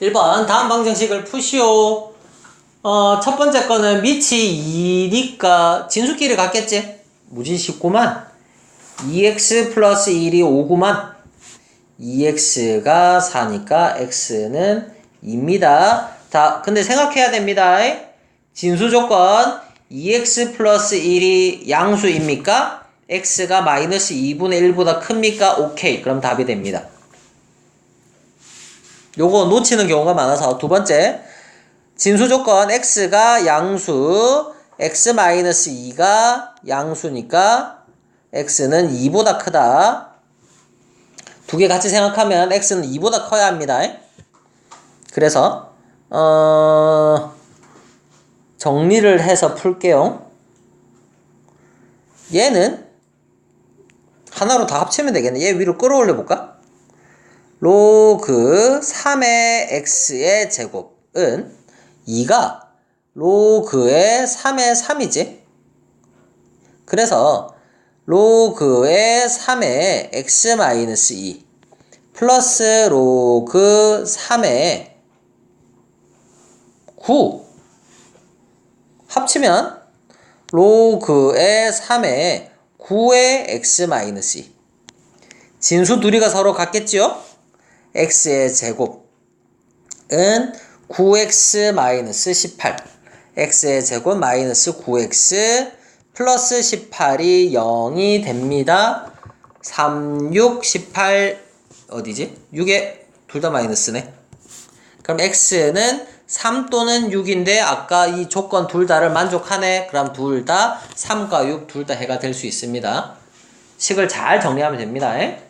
1번 다음 방정식을 푸시오. 어, 첫 번째 거는 밑이 2니까 진수끼리 같겠지? 무지 쉽구만. 2x 플러스 1이 5구만. 2x가 4니까 x는 2입니다. 다, 근데 생각해야 됩니다. 진수 조건 2x 플러스 1이 양수입니까? x가 마이너스 2분의 1보다 큽니까? 오케이. 그럼 답이 됩니다. 요거 놓치는 경우가 많아서 두 번째 진수 조건 x가 양수 x 마이너스 2가 양수니까 x는 2보다 크다. 두 개 같이 생각하면 x는 2보다 커야 합니다. 그래서 어 정리를 해서 풀게요. 얘는 하나로 다 합치면 되겠네. 얘 위로 끌어올려 볼까? 로그 3의 x의 제곱은 2가 로그의 3의 3이지. 그래서 로그의 3의 x-2 플러스 로그 3의 9 합치면 로그의 3의 9의 x-2 진수 둘이가 서로 같겠지요? X의 제곱은 9x-18 x의 제곱 마이너스 9x 플러스 18이 0이 됩니다. 3, 6, 18 어디지? 6에 둘 다 마이너스네. 그럼 x는 3 또는 6인데 아까 이 조건 둘 다를 만족하네. 그럼 둘 다 3과 6 둘 다 해가 될 수 있습니다. 식을 잘 정리하면 됩니다. 에?